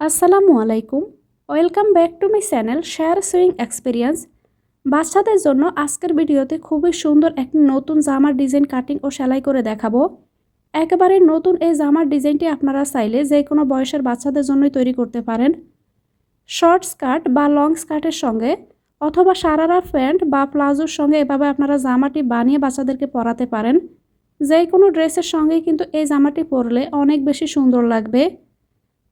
আসসালামু আলাইকুম। Welcome back to my channel share swing experience. বাচ্চাদের জন্য আজকের ভিডিওতে খুবই সুন্দর একটি নতুন জামার ডিজাইন কাটিং ও সেলাই করে দেখাবো। একেবারে নতুন এই জামার ডিজাইনটি আপনারা চাইলে যে কোনো বয়সের বাচ্চাদের জন্যই তৈরি করতে পারেন। শর্ট স্কার্ট বা লং স্কার্টের সঙ্গে অথবা সারারা প্যান্ট বা প্লাজোর সঙ্গে এভাবে আপনারা জামাটি বানিয়ে বাচ্চাদেরকে পরাতে পারেন। যে কোনো ড্রেসের সঙ্গে কিন্তু এই জামাটি পরলে অনেক বেশি সুন্দর লাগবে।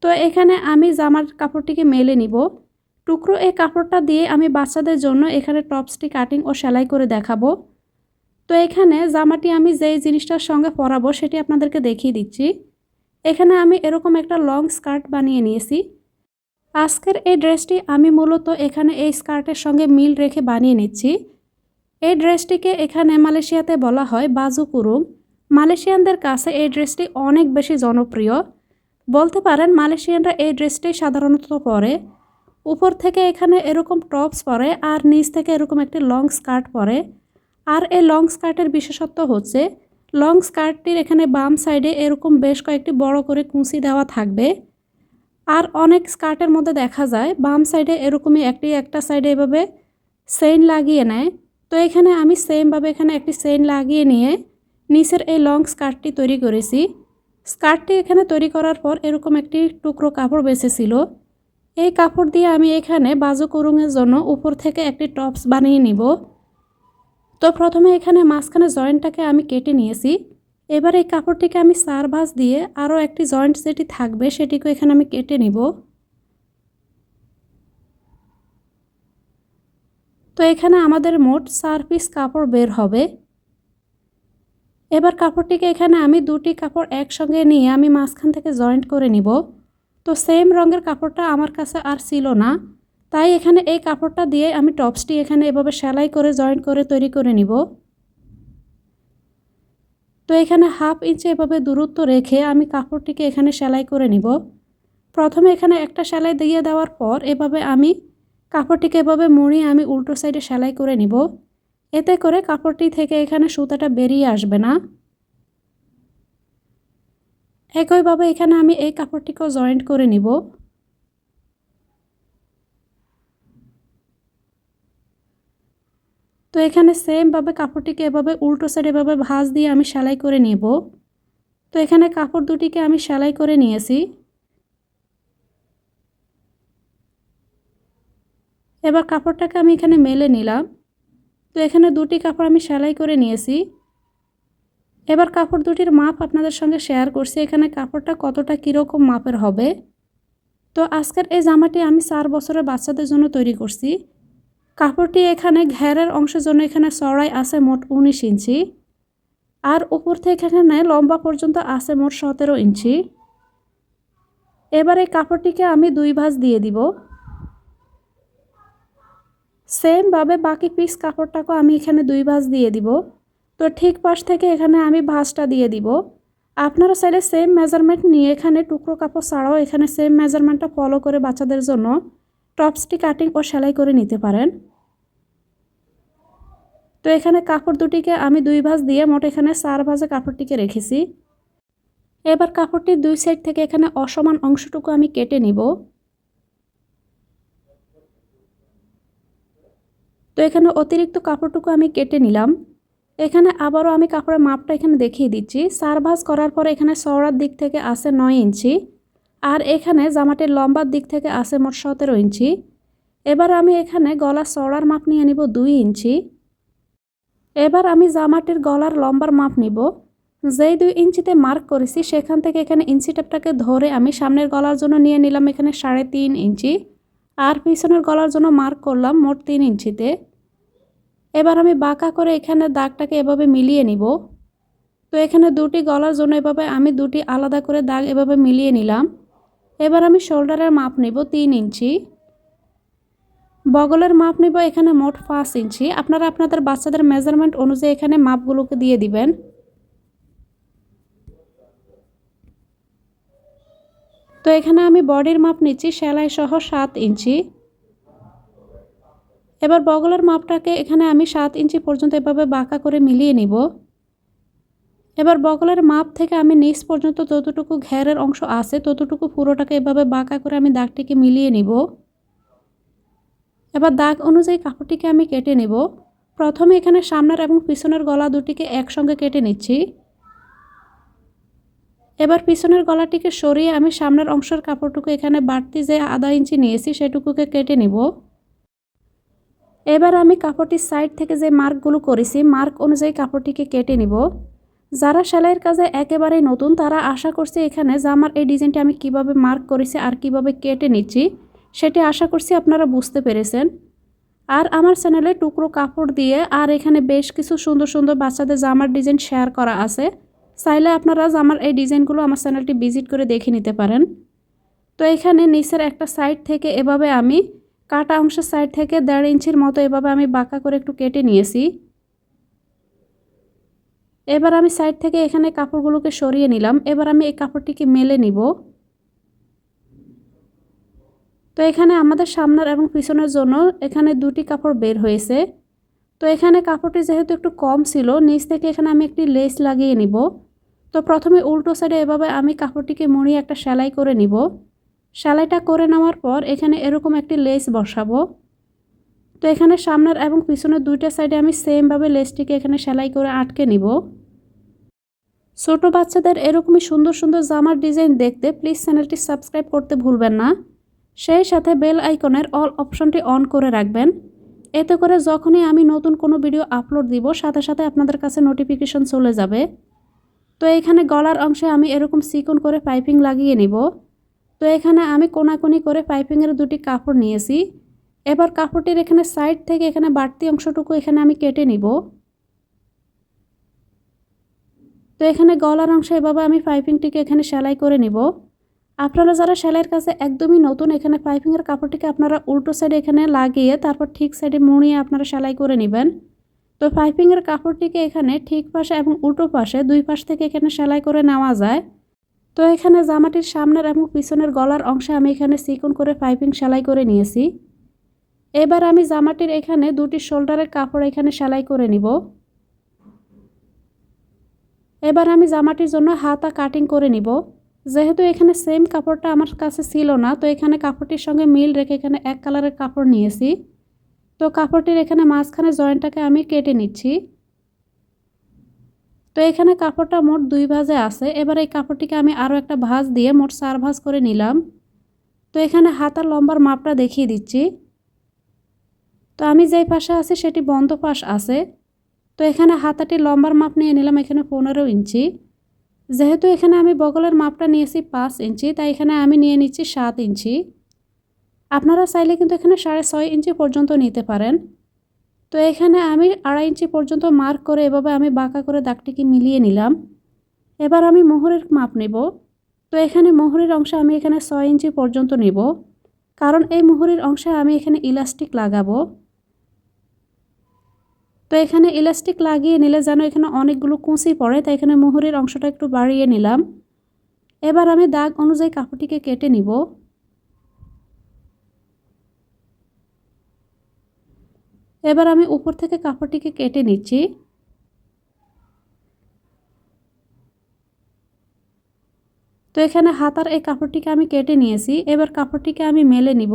তো এখানে আমি জামার কাপড়টিকে মেলে নিব। টুকরো এই কাপড়টা দিয়ে আমি বাচ্চাদের জন্য এখানে টপসটি কাটিং ও সেলাই করে দেখাবো। তো এখানে জামাটি আমি যেই জিনিসটার সঙ্গে পরাবো সেটি আপনাদেরকে দেখিয়ে দিচ্ছি। এখানে আমি এরকম একটা লং স্কার্ট বানিয়ে নিয়েছি। আজকের এই ড্রেসটি আমি মূলত এখানে এই স্কার্টের সঙ্গে মিল রেখে বানিয়ে নিচ্ছি। এই ড্রেসটিকে এখানে মালয়েশিয়াতে বলা হয় বাজু কুরুং মালয়েশিয়ানদের কাছে এই ড্রেসটি অনেক বেশি জনপ্রিয়। বলতে পারেন, মালয়েশিয়ানরা এই ড্রেসটাই সাধারণত পরে। উপর থেকে এখানে এরকম টপস পরে আর নিচ থেকে এরকম একটি লং স্কার্ট পরে। আর এই লং স্কার্টের বিশেষত্ব হচ্ছে, লং স্কার্টটির এখানে বাম সাইডে এরকম বেশ কয়েকটি বড় করে কুঁচি দেওয়া থাকবে। আর অনেক স্কার্টের মধ্যে দেখা যায়, বাম সাইডে এরকমই একটি, একটা সাইডে এভাবে সেন লাগিয়ে নেয়। তো এখানে আমি সেমভাবে এখানে একটি সেন লাগিয়ে নিয়ে নিচের এই লং স্কার্টটি তৈরি করেছি। স্কার্টটি এখানে তৈরি করার পর এরকম একটি টুকরো কাপড় বেঁচেছিল। এই কাপড় দিয়ে আমি এখানে বাজু কুরুঙের জন্য উপর থেকে একটি টপস বানিয়ে নিব। তো প্রথমে এখানে মাঝখানে জয়েন্টটাকে আমি কেটে নিয়েছি। এবার এই কাপড়টিকে আমি সার ভাঁজ দিয়ে আরও একটি জয়েন্ট যেটি থাকবে সেটিকে এখানে আমি কেটে নিব। তো এখানে আমাদের মোট চার পিস কাপড় বের হবে। এবার কাপড়টিকে এখানে আমি দুটি কাপড় একসঙ্গে নিয়ে আমি মাঝখান থেকে জয়েন্ট করে নিব। তো সেম রঙের কাপড়টা আমার কাছে আর ছিল না। তাই এখানে এই কাপড়টা দিয়ে আমি টপসটি এখানে এভাবে সেলাই করে, জয়েন্ট করে তৈরি করে নিব। তো এখানে হাফ ইঞ্চি এভাবে দূরত্ব রেখে আমি কাপড়টিকে এখানে সেলাই করে নিব। প্রথমে এখানে একটা সেলাই দিয়ে দেওয়ার পর এভাবে আমি কাপড়টিকে এভাবে মুড়িয়ে আমি উল্টো সাইডে সেলাই করে নিব। এতে করে কাপড়টি থেকে এখানে সুতাটা বেরিয়ে আসবে না। একইভাবে এখানে আমি এই কাপড়টিকেও জয়েন্ট করে নিব। তো এখানে সেমভাবে কাপড়টিকে এভাবে উল্টো সাইড এভাবে ভাঁজ দিয়ে আমি সেলাই করে নেব। তো এখানে কাপড় দুটিকে আমি সেলাই করে নিয়েছি। এবার কাপড়টাকে আমি এখানে মেলে নিলাম। তো এখানে দুটি কাপড় আমি সেলাই করে নিয়েছি। এবার কাপড় দুটির মাপ আপনাদের সঙ্গে শেয়ার করছি, এখানে কাপড়টা কতটা কীরকম মাপের হবে। তো আজকের এই জামাটি আমি চার বছরের বাচ্চাদের জন্য তৈরি করছি। কাপড়টি এখানে ঘেরের অংশের জন্য এখানে চড়াই আছে মোট উনিশ ইঞ্চি। আর উপর থেকে এখানে লম্বা পর্যন্ত আছে মোট সতেরো ইঞ্চি। এবার এই কাপড়টিকে আমি দুই ভাঁজ দিয়ে দিব। সেমভাবে বাকি পিস কাপড়টাকেও আমি এখানে দুই ভাঁজ দিয়ে দিব। তো ঠিক পাশ থেকে এখানে আমি ভাঁজটা দিয়ে দিব। আপনারা চাইলে সেম মেজারমেন্ট নিয়ে এখানে টুকরো কাপড় ছাড়াও এখানে সেম মেজারমেন্টটা ফলো করে বাচ্চাদের জন্য টপসটি কাটিং ও সেলাই করে নিতে পারেন। তো এখানে কাপড় দুটিকে আমি দুই ভাঁজ দিয়ে মোট এখানে চার ভাঁজে কাপড়টিকে রেখেছি। এবার কাপড়টির দুই সাইড থেকে এখানে অসমান অংশটুকু আমি কেটে নিব। তো এখানে অতিরিক্ত কাপড়টুকু আমি কেটে নিলাম। এখানে আবারও আমি কাপড়ের মাপটা এখানে দেখিয়ে দিচ্ছি। চার ভাঁজ করার পর এখানে চওড়ার দিক থেকে আসে নয় ইঞ্চি আর এখানে জামাটির লম্বার দিক থেকে আসে মোট সতেরো ইঞ্চি। এবার আমি এখানে গলার চওড়ার মাপ নিয়ে নিব দুই ইঞ্চি। এবার আমি জামাটির গলার লম্বার মাপ নিব। যেই দুই ইঞ্চিতে মার্ক করেছি সেখান থেকে এখানে ইঞ্চি টেপটাকে ধরে আমি সামনের গলার জন্য নিয়ে নিলাম এখানে সাড়ে তিন ইঞ্চি। আর পিছনের গলার জন্য মার্ক করলাম মোট তিন ইঞ্চিতে। এবার আমি বাঁকা করে এখানে দাগটাকে এভাবে মিলিয়ে নিব। তো এখানে দুটি গলার জন্য এভাবে আমি দুটি আলাদা করে দাগ এভাবে মিলিয়ে নিলাম। এবার আমি শোল্ডারের মাপ নিব তিন ইঞ্চি। বগলের মাপ নিব এখানে মোট পাঁচ ইঞ্চি। আপনারা আপনাদের বাচ্চাদের মেজারমেন্ট অনুযায়ী এখানে মাপগুলোকে দিয়ে দিবেন। তো এখানে আমি বডির মাপ নিচ্ছি সেলাই সহ সাত ইঞ্চি। এবার বগলের মাপটাকে এখানে আমি সাত ইঞ্চি পর্যন্ত এভাবে বাঁকা করে মিলিয়ে নিব। এবার বগলের মাপ থেকে আমি নিচ পর্যন্ত যতটুকু ঘেরের অংশ আছে, ততটুকু পুরোটাকে এভাবে বাঁকা করে আমি দাগটিকে মিলিয়ে নিব। এবার দাগ অনুযায়ী কাপড়টিকে আমি কেটে নেব। প্রথমে এখানে সামনের এবং পিছনের গলা দুটিকে একসঙ্গে কেটে নিচ্ছি। এবার পিছনের গলাটিকে সরিয়ে আমি সামনের অংশের কাপড়টুকু এখানে বাড়তি যে আধা ইঞ্চি নিয়েছি, সেটুকুকে কেটে নিব। এবার আমি কাপড়টির সাইড থেকে যে মার্কগুলো করেছি, মার্ক অনুযায়ী কাপড়টিকে কেটে নিব। যারা সেলাইয়ের কাজে একেবারেই নতুন, তারা আশা করছি এখানে যে আমার এই ডিজাইনটি আমি কীভাবে মার্ক করেছি আর কীভাবে কেটে নিচ্ছি, সেটি আশা করছি আপনারা বুঝতে পেরেছেন। আর আমার চ্যানেলে টুকরো কাপড় দিয়ে আর এখানে বেশ কিছু সুন্দর সুন্দর বাচ্চাদের জামার ডিজাইন শেয়ার করা আছে। চাইলে আপনারা জামার এই ডিজাইনগুলো আমার চ্যানেলটি ভিজিট করে দেখে নিতে পারেন। তো এখানে নিচের একটা সাইড থেকে এভাবে আমি কাটা অংশের সাইড থেকে দেড় ইঞ্চির মতো এভাবে আমি বাঁকা করে একটু কেটে নিয়েছি। এবার আমি সাইড থেকে এখানে কাপড়গুলোকে সরিয়ে নিলাম। এবার আমি এই কাপড়টিকে মেলে নিব। তো এখানে আমাদের সামনের এবং পিছনের জন্য এখানে দুটি কাপড় বের হয়েছে। তো এখানে কাপড়টি যেহেতু একটু কম ছিল, নিচ থেকে এখানে আমি একটি লেস লাগিয়ে নিব। তো প্রথমে উল্টো সাইডে এভাবে আমি কাপড়টিকে মুড়িয়ে একটা সেলাই করে নিব। সেলাইটা করে নেওয়ার পর এখানে এরকম একটি লেস বসাবো। তো এখানে সামনের এবং পিছনের দুইটা সাইডে আমি সেমভাবে লেসটিকে এখানে সেলাই করে আটকে নিব। ছোট বাচ্চাদের এরকমই সুন্দর সুন্দর জামার ডিজাইন দেখতে প্লিজ চ্যানেলটি সাবস্ক্রাইব করতে ভুলবেন না। সেই সাথে বেল আইকনের অল অপশনটি অন করে রাখবেন। এতে করে যখনই আমি নতুন কোনো ভিডিও আপলোড দিব, সাথে সাথে আপনাদের কাছে নোটিফিকেশন চলে যাবে। তো এখানে গলার অংশে আমি এরকম সিকন করে পাইপিং লাগিয়ে নিব। তো এখানে আমি কোনাকুনি করে পাইপিংয়ের দুটি কাপড় নিয়েছি। এবার কাপড়টির এখানে সাইড থেকে এখানে বাড়তি অংশটুকু এখানে আমি কেটে নিব। তো এখানে গলার অংশে এভাবে আমি পাইপিংটিকে এখানে সেলাই করে নিব। আপনারা যারা সেলাইয়ের কাছে একদমই নতুন, এখানে পাইপিংয়ের কাপড়টিকে আপনারা উল্টো সাইডে এখানে লাগিয়ে তারপর ঠিক সাইডে মুড়িয়ে আপনারা সেলাই করে নেবেন। তো পাইপিংয়ের কাপড়টিকে এখানে ঠিক পাশে এবং উল্টো পাশে দুই পাশ থেকে এখানে সেলাই করে নেওয়া যায়। তো এখানে জামাটির সামনের এবং পিছনের গলার অংশে আমি এখানে সিকন করে পাইপিং সেলাই করে নিয়েছি। এবার আমি জামাটির এখানে দুটি শোল্ডারের কাপড় এখানে সেলাই করে নিব। এবার আমি জামাটির জন্য হাতা কাটিং করে নিব। যেহেতু এখানে সেম কাপড়টা আমার কাছে ছিল না, তো এখানে কাপড়টির সঙ্গে মিল রেখে এখানে এক কালারের কাপড় নিয়েছি। তো কাপড়টির এখানে মাঝখানে জয়েন্টটাকে আমি কেটে নিচ্ছি। তো এখানে কাপড়টা মোট দুই ভাজে আছে। এবার এই কাপড়টিকে আমি আরও একটা ভাঁজ দিয়ে মোট চার ভাঁজ করে নিলাম। তো এখানে হাতার লম্বার মাপটা দেখিয়ে দিচ্ছি। তো আমি যেই পাশে আছি সেটি বন্ধ পাশ আছে। তো এখানে হাতাটি লম্বার মাপ নিয়ে নিলাম এখানে পনেরো ইঞ্চি। যেহেতু এখানে আমি বগলের মাপটা নিয়েছি পাঁচ ইঞ্চি, তাই এখানে আমি নিয়ে নিচ্ছি সাত ইঞ্চি। আপনারা চাইলে কিন্তু এখানে সাড়ে ছয় ইঞ্চি পর্যন্ত নিতে পারেন। তো এখানে আমি আড়াই ইঞ্চি পর্যন্ত মার্ক করে এভাবে আমি বাঁকা করে দাগটিকে মিলিয়ে নিলাম। এবার আমি মোহরের মাপ নেব। তো এখানে মোহরের অংশে আমি এখানে ছয় ইঞ্চি পর্যন্ত নেব। কারণ এই মোহরের অংশে আমি এখানে ইলাস্টিক লাগাবো। তো এখানে ইলাস্টিক লাগিয়ে নিলে যেন এখানে অনেকগুলো কুঁচি পড়ে, তাই এখানে মোহরের অংশটা একটু বাড়িয়ে নিলাম। এবার আমি দাগ অনুযায়ী কাপড়টিকে কেটে নিব। এবার আমি উপর থেকে কাপড়টিকে কেটে নিচ্ছি। তো এখানে হাতার এই কাপড়টিকে আমি কেটে নিয়েছি। এবার কাপড়টিকে আমি মেলে নিব।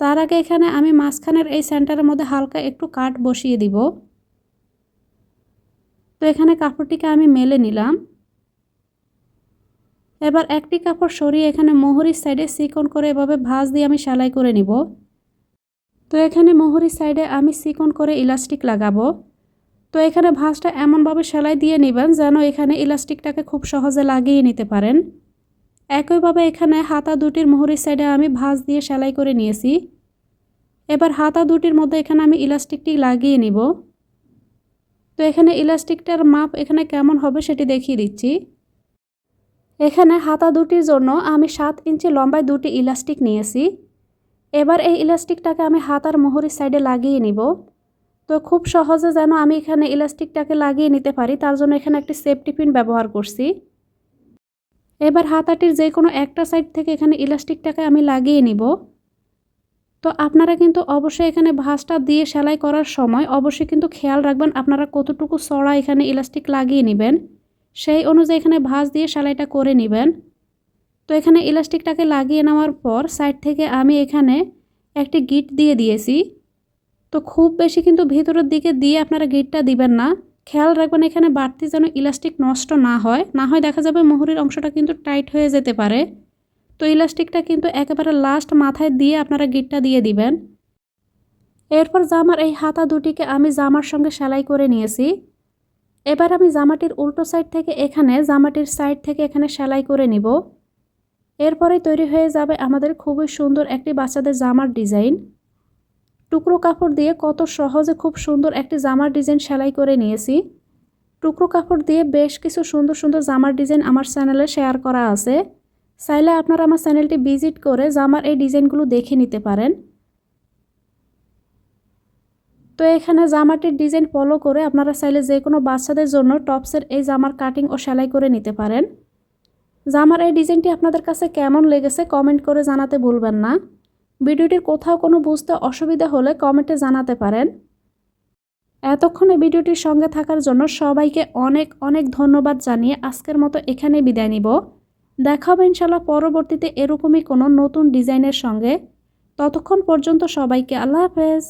তার আগে এখানে আমি মাঝখানের এই সেন্টারের মধ্যে হালকা একটু কাট বসিয়ে দিব। তো এখানে কাপড়টিকে আমি মেলে নিলাম। এবার একটি কাপড় সরিয়ে এখানে মোহরির সাইডে সিকন করে এভাবে ভাঁজ দিয়ে আমি সেলাই করে নিব। তো এখানে মোহরির সাইডে আমি সিকন করে ইলাস্টিক লাগাবো। তো এখানে ভাঁজটা এমনভাবে সেলাই দিয়ে নেবেন যেন এখানে ইলাস্টিকটাকে খুব সহজে লাগিয়ে নিতে পারেন। একইভাবে এখানে হাতা দুটির মোহরির সাইডে আমি ভাঁজ দিয়ে সেলাই করে নিয়েছি। এবার হাতা দুটির মধ্যে এখানে আমি ইলাস্টিকটি লাগিয়ে নিব। তো এখানে ইলাস্টিকটার মাপ এখানে কেমন হবে সেটি দেখিয়ে দিচ্ছি। এখানে হাতা দুটির জন্য আমি সাত ইঞ্চি লম্বায় দুটি ইলাস্টিক নিয়েছি। এবার এই ইলাস্টিকটাকে আমি হাতার মোহরির সাইডে লাগিয়ে নিব। তো খুব সহজে যেন আমি এখানে ইলাস্টিকটাকে লাগিয়ে নিতে পারি, তার জন্য এখানে একটি সেফটি পিন ব্যবহার করছি। এবার হাতাটির যে কোনো একটা সাইড থেকে এখানে ইলাস্টিকটাকে আমি লাগিয়ে নিব। তো আপনারা কিন্তু অবশ্যই এখানে ভাঁজটা দিয়ে সেলাই করার সময় অবশ্যই কিন্তু খেয়াল রাখবেন আপনারা কতটুকু সড়া এখানে ইলাস্টিক লাগিয়ে নেবেন। সেই অনুযায়ী এখানে ভাঁজ দিয়ে সেলাইটা করে নেবেন। তো এখানে ইলাস্টিকটাকে লাগিয়ে নেওয়ার পর সাইড থেকে আমি এখানে একটি গিট দিয়ে দিয়েছি। তো খুব বেশি কিন্তু ভিতরের দিকে দিয়ে আপনারা গিটটা দিবেন না। খেয়াল রাখবেন এখানে বাড়তি যেন ইলাস্টিক নষ্ট না হয়। না হয় দেখা যাবে মোহরের অংশটা কিন্তু টাইট হয়ে যেতে পারে। তো ইলাস্টিকটা কিন্তু একেবারে লাস্ট মাথায় দিয়ে আপনারা গিটটা দিয়ে দিবেন। এরপর জামার এই হাতা দুটিকে আমি জামার সঙ্গে সেলাই করে নিয়েছি। এবার আমি জামাটির উল্টো সাইড থেকে এখানে, জামাটির সাইড থেকে এখানে সেলাই করে নিব। এরপরে তৈরি হয়ে যাবে আমাদের খুবই সুন্দর একটি বাচ্চাদের জামার ডিজাইন। টুকরো কাপড় দিয়ে কত সহজে খুব সুন্দর একটি জামার ডিজাইন সেলাই করে নিয়েছি। টুকরো কাপড় দিয়ে বেশ কিছু সুন্দর সুন্দর জামার ডিজাইন আমার চ্যানেলে শেয়ার করা আছে। চাইলে আপনারা আমার চ্যানেলটি ভিজিট করে জামার এই ডিজাইনগুলো দেখে নিতে পারেন। তো এখানে জামাটির ডিজাইন ফলো করে আপনারা চাইলে যে কোনো বাচ্চাদের জন্য টপসের এই জামার কাটিং ও সেলাই করে নিতে পারেন। জামার এই ডিজাইনটি আপনাদের কাছে কেমন লেগেছে কমেন্ট করে জানাতে ভুলবেন না। ভিডিওটির কোথাও কোনো বুঝতে অসুবিধা হলে কমেন্টে জানাতে পারেন। এতক্ষণে ভিডিওটির সঙ্গে থাকার জন্য সবাইকে অনেক অনেক ধন্যবাদ জানিয়ে আজকের মতো এখানেই বিদায় নিব। দেখা হবে ইনশাল্লাহ পরবর্তীতে এরকমই কোনো নতুন ডিজাইনের সঙ্গে। ততক্ষণ পর্যন্ত সবাইকে আল্লাহ হাফেজ।